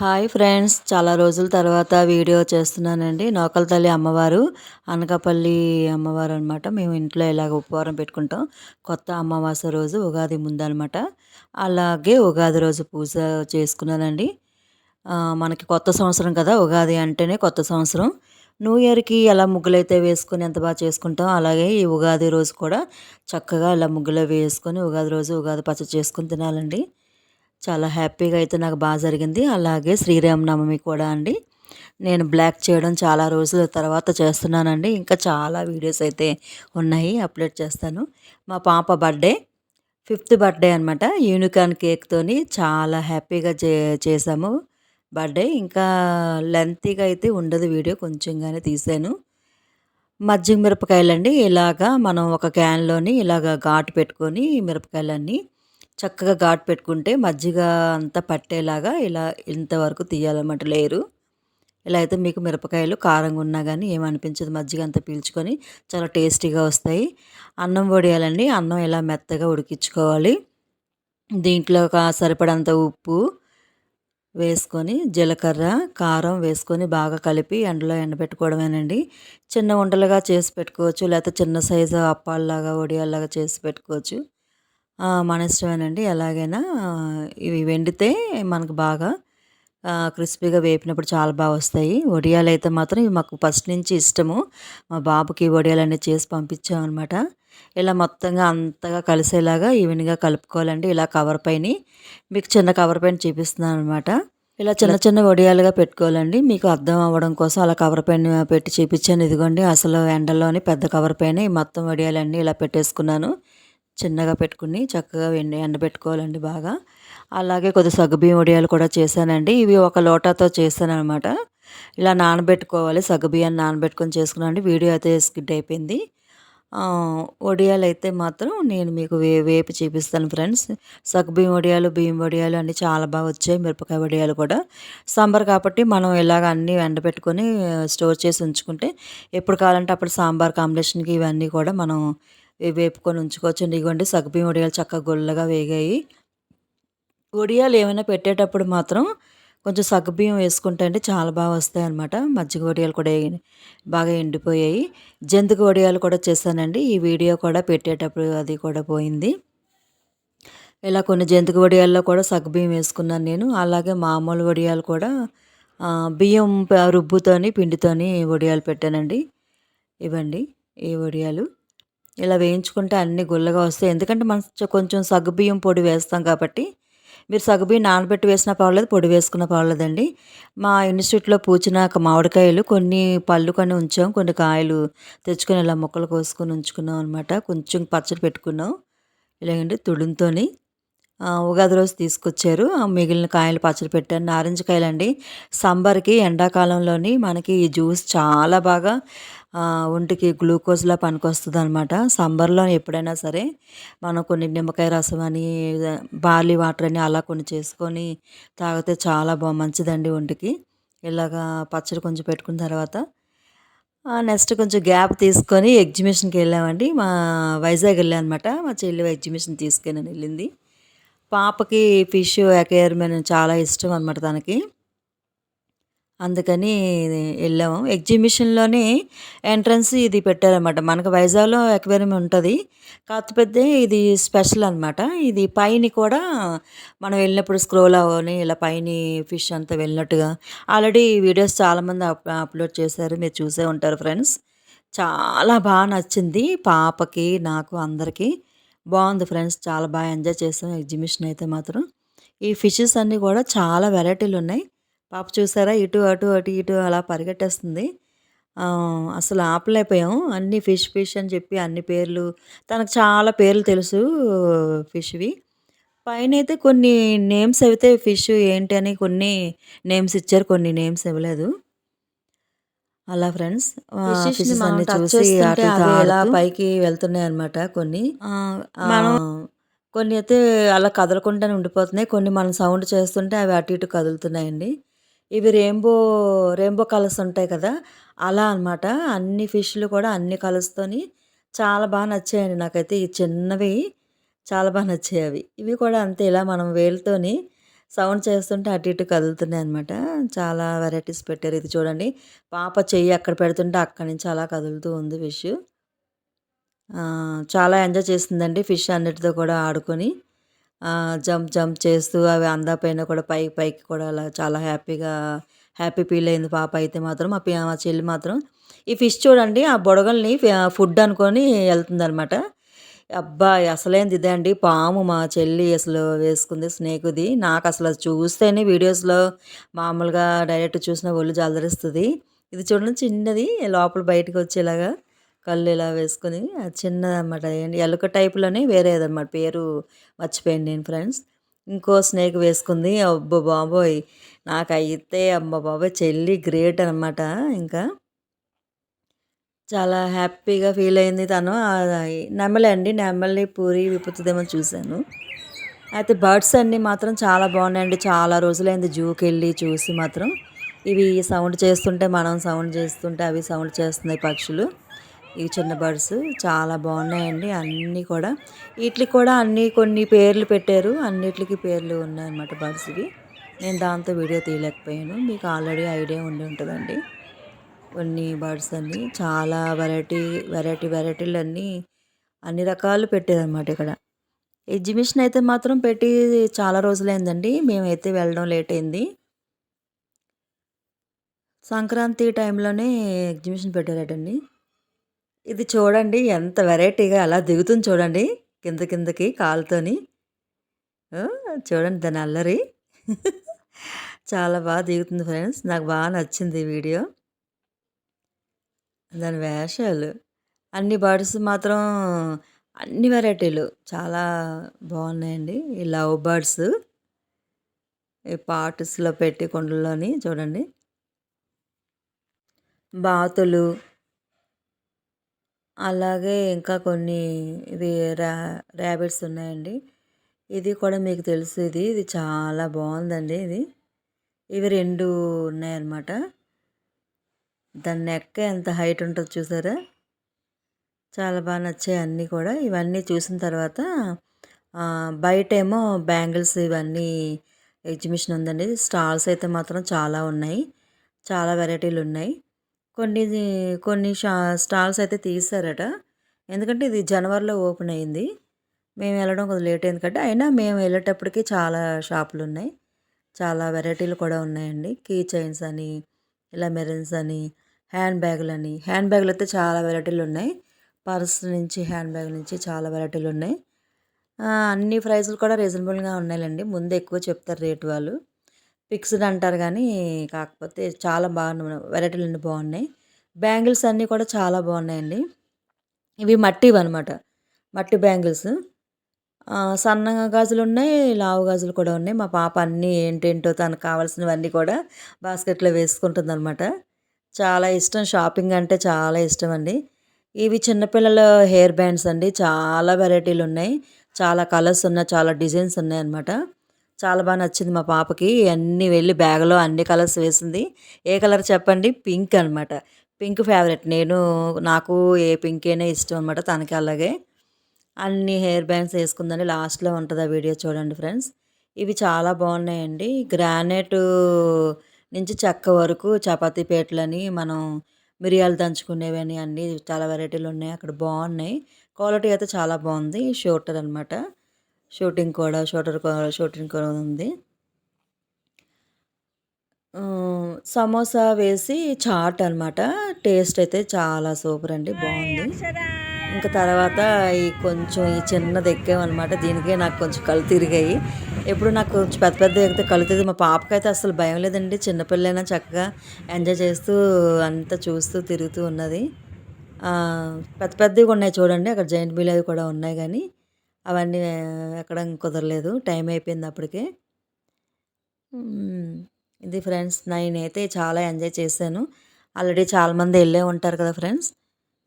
Hi friends. చాలా రోజుల తర్వాత వీడియో చేస్తున్నానండి. నోకల తల్లి అమ్మవారు అనకాపల్లి అమ్మవారు అనమాట మేము ఇంట్లో ఇలాగ ఉపవారం పెట్టుకుంటాం. కొత్త అమావాస్య రోజు ఉగాది ముందనమాట అలాగే ఉగాది రోజు పూజ చేసుకున్నానండి. మనకి కొత్త సంవత్సరం కదా ఉగాది అంటేనే కొత్త సంవత్సరం. న్యూ ఇయర్కి ఎలా ముగ్గులైతే వేసుకొని ఎంత బాగా చేసుకుంటాం అలాగే ఈ ఉగాది రోజు కూడా చక్కగా ఇలా ముగ్గులు వేసుకొని ఉగాది రోజు ఉగాది పచ్చడి చేసుకొని తినాలండి. చాలా హ్యాపీగా అయితే నాకు బాగా జరిగింది. అలాగే శ్రీరామనవమి కూడా అండి. నేను బ్లాక్ చేయడం చాలా రోజుల తర్వాత చేస్తున్నానండి. ఇంకా చాలా వీడియోస్ అయితే ఉన్నాయి అప్లోడ్ చేస్తాను. మా పాప బర్త్డే ఫిఫ్త్ బర్త్డే అనమాట యూనికార్న్ కేక్తోని చాలా హ్యాపీగా చే చేసాము బర్త్డే. ఇంకా లెంతీగా అయితే ఉండదు వీడియో కొంచెంగానే తీసాను మజ్జిగ మిరపకాయలండి. ఇలాగా మనం ఒక క్యాన్లోని ఇలాగ ఘాటు పెట్టుకొని మిరపకాయలన్నీ చక్కగా ఘాటు పెట్టుకుంటే మజ్జిగ అంతా పట్టేలాగా ఇలా ఇంతవరకు తీయాలన్నమాట లేరు. ఇలా అయితే మీకు మిరపకాయలు కారంగా ఉన్నా కానీ ఏమనిపించదు మజ్జిగ అంతా పీల్చుకొని చాలా టేస్టీగా వస్తాయి. అన్నం వడియాలండి. అన్నం ఇలా మెత్తగా ఉడికించుకోవాలి. దీంట్లో ఒక సరిపడంత ఉప్పు వేసుకొని జీలకర్ర కారం వేసుకొని బాగా కలిపి ఎండలో ఎండబెట్టుకోవడమేనండి. చిన్న ఉండలుగా చేసి పెట్టుకోవచ్చు. లేకపోతే చిన్న సైజు అప్పాల్లాగా వడియాల్లాగా చేసి పెట్టుకోవచ్చు. మన ఇష్టమేనండి. ఎలాగైనా ఇవి వండితే మనకు బాగా క్రిస్పీగా వేపినప్పుడు చాలా బాగా వస్తాయి. వడియాలు అయితే మాత్రం ఇవి మాకు ఫస్ట్ నుంచి ఇష్టము. మా బాబుకి వడియాలు అనేది చేసి పంపించామన్నమాట. ఇలా మొత్తంగా అంతగా కలిసేలాగా ఈవెన్గా కలుపుకోవాలండి. ఇలా కవర్ పైన మీకు చిన్న కవర్ పైన చూపిస్తున్నాను అనమాట ఇలా చిన్న చిన్న వడియాలుగా పెట్టుకోవాలండి. మీకు అర్థం అవ్వడం కోసం అలా కవర్ పైన పెట్టి చూపించాను. ఇదిగోండి అసలు ఎండలోని పెద్ద కవర్ పైన ఈ మొత్తం వడియాలన్నీ ఇలా పెట్టేసుకున్నాను. చిన్నగా పెట్టుకుని చక్కగా ఎండ ఎండబెట్టుకోవాలండి బాగా. అలాగే కొద్ది సగ్గుబియ్యం వడియాలు కూడా చేశానండి. ఇవి ఒక లోటాతో చేశాను అనమాట ఇలా నానబెట్టుకోవాలి. సగ్గుబియ్యాన్ని నానబెట్టుకొని చేసుకున్నానండి. వీడియో అయితే స్కిడ్ అయిపోయింది. వడియాలు అయితే మాత్రం నేను మీకు వే వేపు చూపిస్తాను ఫ్రెండ్స్. సగ్గుబియ్యం వడియాలు బియ్యం వడియాలు అన్నీ చాలా బాగా వచ్చాయి. మిరపకాయ వడియాలు కూడా. సాంబార్ కాబట్టి మనం ఇలాగ అన్నీ ఎండబెట్టుకొని స్టోర్ చేసి ఉంచుకుంటే ఎప్పుడు కావాలంటే అప్పుడు సాంబార్ కాంబినేషన్కి ఇవన్నీ కూడా మనం వేపుకొని ఉంచుకోవచ్చు. ఇగోండి సగ్గుబియ్యం వడియాలు చక్కగా గొల్లగా వేగాయి. వడియాలు ఏమైనా పెట్టేటప్పుడు మాత్రం కొంచెం సగ్గుబియ్యం వేసుకుంటే అంటే చాలా బాగా వస్తాయి అనమాట మజ్జిగ వడియాలు కూడా బాగా ఎండిపోయాయి. జంతుకు వడియాలు కూడా చేశానండి. ఈ వీడియో కూడా పెట్టేటప్పుడు అది కూడా పోయింది. ఇలా కొన్ని జంతుకు వడియాల్లో కూడా సగ్గుబియ్యం వేసుకున్నాను నేను. అలాగే మామూలు వడియాలు కూడా బియ్యం రుబ్బుతోని పిండితోని వడియాలు పెట్టానండి. ఇవ్వండి ఈ వడియాలు. ఇలా వేయించుకుంటే అన్నీ గుల్లగా వస్తాయి. ఎందుకంటే మనం కొంచెం సగ్గుబియ్యం పొడి వేస్తాం కాబట్టి మీరు సగ్గుబియ్యం నానబెట్టి వేసినా పర్వాలేదు పొడి వేసుకున్నా పర్వాలేదండి. మా ఇన్స్టిట్యూట్లో పూచిన మామిడికాయలు కొన్ని పళ్ళు కొన్ని ఉంచాం కొన్ని కాయలు తెచ్చుకొని ఇలా ముక్కలు కోసుకొని ఉంచుకున్నాం అనమాట కొంచెం పచ్చడి పెట్టుకున్నాం. ఇలాగండి తుడుంతోని ఉగాది రోజు తీసుకొచ్చారు. మిగిలిన కాయలు పచ్చడి పెట్టాను. నారింజ కాయలండి. సంబర్కి ఎండాకాలంలోని మనకి ఈ జ్యూస్ చాలా బాగా ఒంటికి గ్లూకోజ్లా పనికొస్తుంది అనమాట సంబర్లో ఎప్పుడైనా సరే మనం కొన్ని నిమ్మకాయ రసం అని బార్లీ వాటర్ అని అలా కొన్ని చేసుకొని తాగితే చాలా బా మంచిదండి ఒంటికి. ఇలాగా పచ్చడి కొంచెం పెట్టుకున్న తర్వాత నెక్స్ట్ కొంచెం గ్యాప్ తీసుకొని ఎగ్జిబిషన్కి వెళ్ళామండి. మా వైజాగ్ వెళ్ళాను అనమాట మా చెల్లి ఎగ్జిబిషన్ తీసుకొని వెళ్ళింది. పాపకి ఫిష్ అక్వేరియం చాలా ఇష్టం అనమాట తనకి. అందుకని వెళ్ళాము. ఎగ్జిబిషన్లోనే ఎంట్రన్స్ ఇది పెట్టారనమాట మనకు వైజాగ్లో ఎక్వేరియం ఉంటుంది. కాకపోతే ఇది స్పెషల్ అనమాట ఇది పైన కూడా మనం వెళ్ళినప్పుడు స్క్రోల్ అవ్వని ఇలా పైన ఫిష్ అంతా వెళ్ళినట్టుగా. ఆల్రెడీ వీడియోస్ చాలామంది అప్ అప్లోడ్ చేశారు. మీరు చూసే ఉంటారు ఫ్రెండ్స్. చాలా బాగా నచ్చింది పాపకి నాకు అందరికీ. బాగుంది ఫ్రెండ్స్. చాలా బాగా ఎంజాయ్ చేసాం ఎగ్జిబిషన్ అయితే మాత్రం. ఈ ఫిషెస్ అన్నీ కూడా చాలా వెరైటీలు ఉన్నాయి పాప చూసారా? ఇటు అటు అటు ఇటు అలా పరిగెట్టేస్తుంది. అసలు ఆపలేకపోయాం. అన్ని ఫిష్ ఫిష్ అని చెప్పి అన్ని పేర్లు తనకు చాలా పేర్లు తెలుసు ఫిష్వి. పైన అయితే కొన్ని నేమ్స్ అయితే ఫిష్ ఏంటి అని కొన్ని నేమ్స్ ఇచ్చారు కొన్ని నేమ్స్ ఇవ్వలేదు. అలా ఫ్రెండ్స్ ఫిషెస్ అన్ని చూసి ఆడుతూ పైకి వెళ్తున్నాయి అనమాట కొన్ని. మనం కొన్ని అయితే అలా కదలకుండానే ఉండిపోతున్నాయి. కొన్ని మనం సౌండ్ చేస్తుంటే అవి అటు ఇటు కదులుతున్నాయండి. ఇవి రెయిన్బో రెయిన్బో కలర్స్ ఉంటాయి కదా అలా అనమాట అన్ని ఫిష్లు కూడా అన్ని కలర్స్తోని చాలా బాగా నచ్చాయండి నాకైతే. ఈ చిన్నవి చాలా బాగా నచ్చాయి అవి. ఇవి కూడా అంతే ఇలా మనం వేలుతోని సౌండ్ చేస్తుంటే అటు ఇటు కదులుతున్నాయి అనమాట చాలా వెరైటీస్ పెట్టారు. ఇది చూడండి పాప చెయ్యి అక్కడ పెడుతుంటే అక్కడి నుంచి అలా కదులుతూ ఉంది ఫిష్ చాలా ఎంజాయ్ చేస్తుందండి ఫిష్ అన్నిటితో కూడా ఆడుకొని. జంప్ జంప్ చేస్తూ అవి అందపైన కూడా పైకి పైకి కూడా అలా చాలా హ్యాపీగా హ్యాపీ ఫీల్ అయింది పాప అయితే మాత్రం. మా పి మా చెల్లి మాత్రం. ఈ ఫిష్ చూడండి ఆ బుడగల్ని ఫుడ్ అనుకొని వెళ్తుందనమాట అబ్బా అసలేంది ఇదే అండి? పాము మా చెల్లి అసలు వేసుకుంది స్నేకుది. నాకు అసలు అది చూస్తేనే వీడియోస్లో మామూలుగా డైరెక్ట్ చూసిన ఒళ్ళు జలదరిస్తుంది ఇది చూడండి చిన్నది లోపల బయటకు వచ్చేలాగా. కళ్ళు ఇలా వేసుకుని అది చిన్నదన్నమాట. ఎలుక టైప్లోనే వేరేదన్నమాట. పేరు మర్చిపోయాను నేను ఫ్రెండ్స్. ఇంకో స్నేక్ వేసుకుంది. అబ్బో బాబోయ్! నాకు అయితే అమ్మ బాబోయ్! చెల్లి గ్రేట్ అనమాట ఇంకా చాలా హ్యాపీగా ఫీల్ అయింది తను. నెమలి అండి. నెమలి పూరి విప్పుతుందేమో చూశాను. అయితే బర్డ్స్ అన్నీ మాత్రం చాలా బాగున్నాయండి. చాలా రోజులైంది జూకి వెళ్ళి చూసి మాత్రం. ఇవి సౌండ్ చేస్తుంటే మనం సౌండ్ చేస్తుంటే అవి సౌండ్ చేస్తున్నాయి పక్షులు. ఇవి చిన్న బర్డ్స్ చాలా బాగున్నాయండి అన్నీ కూడా. వీటికి కూడా అన్ని కొన్ని పేర్లు పెట్టారు అన్నిటికి పేర్లు ఉన్నాయన్నమాట బర్డ్స్కి నేను దాంతో వీడియో తీయలేకపోయాను మీకు ఆల్రెడీ ఐడియా ఉండి ఉంటుందండి. కొన్ని బర్డ్స్ అన్ని చాలా వెరైటీ వెరైటీ వెరైటీలు అన్నీ అన్ని రకాలు పెట్టారనమాట ఇక్కడ. ఎగ్జిబిషన్ అయితే మాత్రం పెట్టి చాలా రోజులైందండి మేమైతే వెళ్ళడం లేట్ అయింది. సంక్రాంతి టైంలోనే ఎగ్జిబిషన్ పెట్టారటండి. ఇది చూడండి ఎంత వెరైటీగా అలా దిగుతుంది చూడండి కింద కిందకి కాలుతోని. చూడండి దాని అల్లరి. చాలా బాగా దిగుతుంది ఫ్రెండ్స్ నాకు బాగా నచ్చింది వీడియో. దాని వేషాలు అన్ని బర్డ్స్ మాత్రం అన్ని వెరైటీలు చాలా బాగున్నాయండి. ఈ లవ్ బర్డ్స్ ఈ పార్ట్స్లో పెట్టి కొండల్లోని చూడండి. బాతులు అలాగే ఇంకా కొన్ని ఇవి ర్యా ర్యాబిట్స్ ఉన్నాయండి. ఇది కూడా మీకు తెలుసు ఇది. ఇది చాలా బాగుందండి ఇది. ఇవి రెండు ఉన్నాయన్నమాట. దాని నెక్క ఎంత హైట్ ఉంటుందో చూసారా? చాలా బాగా నచ్చాయి అన్నీ కూడా. ఇవన్నీ చూసిన తర్వాత బయట ఏమో బ్యాంగిల్స్ ఇవన్నీ ఎగ్జిబిషన్ ఉందండి. స్టాల్స్ అయితే మాత్రం చాలా ఉన్నాయి. చాలా వెరైటీలు ఉన్నాయి. కొన్ని కొన్ని షా స్టాల్స్ అయితే తీసారట. ఎందుకంటే ఇది జనవరిలో ఓపెన్ అయింది. మేము వెళ్ళడం కొద్దిగా లేట్ అయింది కాబట్టి అయినా మేము వెళ్ళేటప్పటికి చాలా షాపులు ఉన్నాయి. చాలా వెరైటీలు కూడా ఉన్నాయండి. కీ చైన్స్ అని ఇలా మెరన్స్ అని హ్యాండ్ బ్యాగులు అని. హ్యాండ్ బ్యాగులు అయితే చాలా వెరైటీలు ఉన్నాయి. పర్స్ నుంచి హ్యాండ్ బ్యాగ్ నుంచి చాలా వెరైటీలు ఉన్నాయి. అన్ని ప్రైజులు కూడా రీజనబుల్గా ఉన్నాయండి ముందు ఎక్కువ చెప్తారు రేటు వాళ్ళు. ఫిక్స్డ్ అంటారు కానీ కాకపోతే చాలా బాగా వెరైటీలు అన్నీ బాగున్నాయి. బ్యాంగిల్స్ అన్నీ కూడా చాలా బాగున్నాయండి. ఇవి మట్టివి అనమాట మట్టి బ్యాంగిల్స్. సన్నగా గాజులు ఉన్నాయి లావు గాజులు కూడా ఉన్నాయి. మా పాప అన్నీ ఏంటేంటో తనకు కావాల్సినవన్నీ కూడా బాస్కెట్లో వేసుకుంటుంది అనమాట చాలా ఇష్టం. షాపింగ్ అంటే చాలా ఇష్టం అండి. ఇవి చిన్నపిల్లల హెయిర్ బ్యాండ్స్ అండి. చాలా వెరైటీలు ఉన్నాయి. చాలా కలర్స్ ఉన్నాయి చాలా డిజైన్స్ ఉన్నాయి అనమాట చాలా బాగా నచ్చింది మా పాపకి. అన్నీ వెళ్ళి బ్యాగ్లో అన్ని కలర్స్ వేసింది. ఏ కలర్ చెప్పండి? పింక్ అనమాట పింక్ ఫేవరెట్. నేను నాకు ఏ పింక్ అయినా ఇష్టం అనమాట తనకి అలాగే. అన్ని హెయిర్ బ్యాండ్స్ వేసుకుందని లాస్ట్లో ఉంటుంది ఆ వీడియో చూడండి ఫ్రెండ్స్. ఇవి చాలా బాగున్నాయండి. గ్రానైట్ నుంచి చెక్క వరకు చపాతీ పేటలని మనం మిరియాలు దంచుకునేవని అన్నీ చాలా వెరైటీలు ఉన్నాయి. అక్కడ బాగున్నాయి. క్వాలిటీ అయితే చాలా బాగుంది. షోటర్ అనమాట షూటింగ్ కూడా షూటర్ షూటింగ్ కూడా ఉంది. సమోసా వేసి చాట్ అనమాట టేస్ట్ అయితే చాలా సూపర్ అండి బాగుంది. ఇంకా తర్వాత ఈ కొంచెం ఈ చిన్నది ఎక్కామన్నమాట దీనికే నాకు కొంచెం కళ్ళు తిరిగాయి. ఎప్పుడు నాకు కొంచెం పెద్ద పెద్ద ఎక్కితే కళ్ళు తిరిగి మా పాపకైతే అసలు భయం లేదండి. చిన్నపిల్లైనా చక్కగా ఎంజాయ్ చేస్తూ అంతా చూస్తూ తిరుగుతూ ఉన్నది. పెద్ద పెద్దవి ఉన్నాయి చూడండి అక్కడ జైంట్ బిల్ అవి కూడా ఉన్నాయి కానీ. అవన్నీ ఎక్కడం కుదరలేదు. టైం అయిపోయింది అప్పటికే. ఇది ఫ్రెండ్స్ నేనైతే చాలా ఎంజాయ్ చేశాను. ఆల్రెడీ చాలామంది వెళ్ళే ఉంటారు కదా ఫ్రెండ్స్.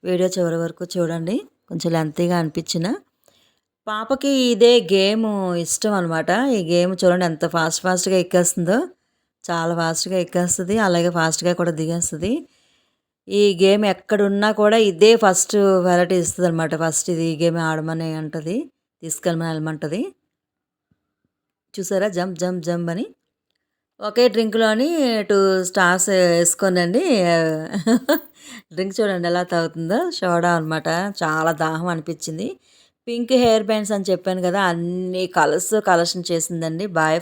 వీడియో చివరి వరకు చూడండి. కొంచెం లెంతీగా అనిపించిన. పాపకి ఇదే గేమ్ ఇష్టం అనమాట ఈ గేమ్ చూడండి ఎంత ఫాస్ట్ ఫాస్ట్గా ఎక్కేస్తుందో. చాలా ఫాస్ట్గా ఎక్కేస్తుంది. అలాగే ఫాస్ట్గా కూడా దిగేస్తుంది. ఈ గేమ్ ఎక్కడున్నా కూడా ఇదే ఫస్ట్ వెరైటీ ఇస్తుంది అనమాట ఫస్ట్ ఇది ఈ గేమ్ ఆడమని అంటుంది. తీసుకెళ్ళమని వెళ్ళమంటుంది చూసారా? జంప్ జంప్ జంప్ అని. ఒకే డ్రింక్లోని టూ స్టార్స్ వేసుకోనండి. డ్రింక్ చూడండి ఎలా తాగుతుందో. సోడా అనమాట చాలా దాహం అనిపించింది. పింక్ హెయిర్ బ్యాండ్స్ అని చెప్పాను కదా అన్ని కలర్స్ కలెక్షన్ చేసిందండి. బాయ్